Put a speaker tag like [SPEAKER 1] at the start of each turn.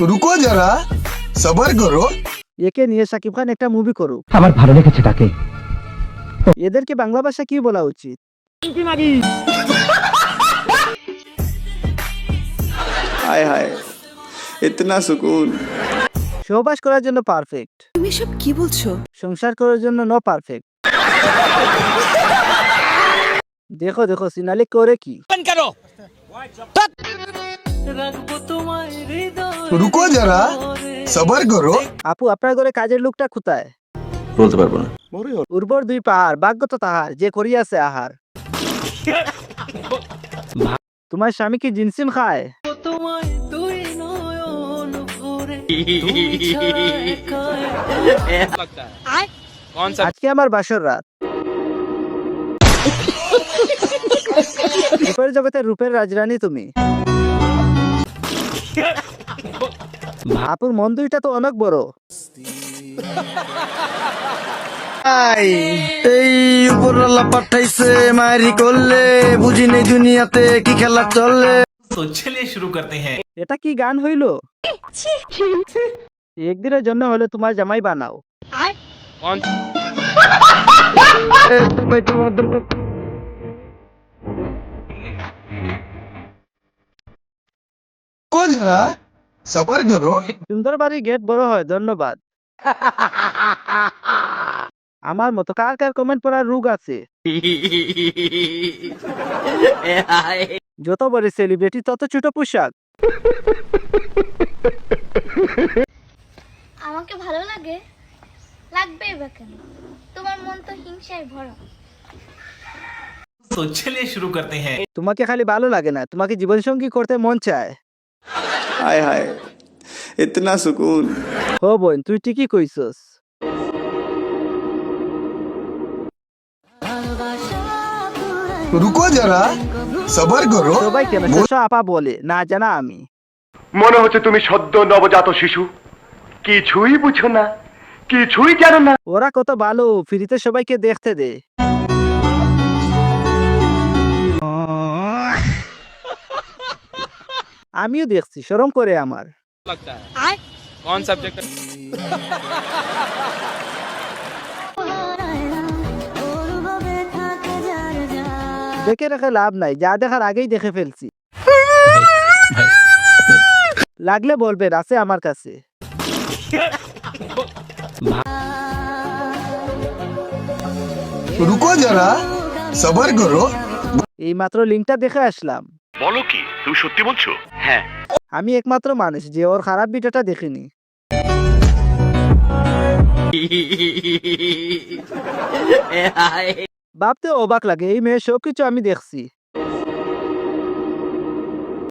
[SPEAKER 1] রুকো যারা সবার করো
[SPEAKER 2] একে নিয়ে সাকিব খান একটা মুভি করুক।
[SPEAKER 3] আমার ভালো লেগেছে তাকে।
[SPEAKER 2] এদেরকে বাংলা ভাষা কি বলা উচিত?
[SPEAKER 4] হায় হায় ইতনা সুকুন।
[SPEAKER 2] সহবাস করার জন্য পারফেক্ট
[SPEAKER 5] তুমি সব কি বলছো?
[SPEAKER 2] সংসার করার জন্য নো পারফেক্ট দেখো দেখো সিনালি করে কি?
[SPEAKER 1] কেন রুকো যারা সবার করো।
[SPEAKER 2] আপু আপনার ঘরে কাজের লোকটা কোথায়?
[SPEAKER 4] বলতে পারব না।
[SPEAKER 2] উর্বর দুই পাহাড় ভাগ্য তো তাহার যে করিয়াছে আহার। তোমার স্বামী কি জিনসিম খায়? আজকে আমার বাসর রাত। রূপের জগতের রূপের রাজরানী তুমি। ভাপুর মন্দিরটা তো অনেক বড়।
[SPEAKER 6] এই উপরওয়ালা পাঠাইছে মারি করলে বুঝি নেই দুনিয়াতে কি খেলা
[SPEAKER 7] চললে শুরু করতে হ্যাঁ।
[SPEAKER 2] এটা কি গান হইল? একদিনের জন্য হলে তোমার জামাই বানাও। সুন্দরবাড়ি গেট বড় হয় ধন্যবাদ। আমার মতো কার কার কমেন্ট পড়ার রোগ আছে? যত বড় সেলিব্রিটি তত ছোট পোশাক।
[SPEAKER 8] আমাকে ভালো লাগে? লাগবে বা কেন? তোমার মন তো হিংসায় ভরা।
[SPEAKER 7] তো চলে শুরু করতে হ্যাঁ।
[SPEAKER 2] তোমাকে খালি ভালো লাগে না তোমাকে জীবনসঙ্গী করতে মন চায়।
[SPEAKER 4] হায় হায় এতনা সুকুন।
[SPEAKER 2] ও বোন তুই ঠিকই কইছস।
[SPEAKER 1] রুকো যারা সবর করো।
[SPEAKER 2] সবাই কেন শশা আপা বলে না জানা আমি।
[SPEAKER 9] মনে হচ্ছে তুমি সদ্য নবজাত শিশু। কিছুই বুঝো না কিছুই জানো না।
[SPEAKER 2] ওরা কত ভালো ফ্রিতে সবাইকে দেখতে দে। আমিও দেখছি শরম করে আমার। দেখে রেখে লাভ নাই যা দেখার আগেই দেখে ফেলছি। লাগলে বলবেন আছে আমার কাছে। এই মাত্র লিঙ্কটা দেখে আসলাম।
[SPEAKER 9] বলো কি তুমি সত্যি বলছো? হ্যাঁ।
[SPEAKER 2] আমি একমাত্র মানুষ যে ওর খারাপ ভিডিওটা দেখিনি। ভাবতে অবাক লাগে এই মেয়ে সবকিছু আমি দেখছি।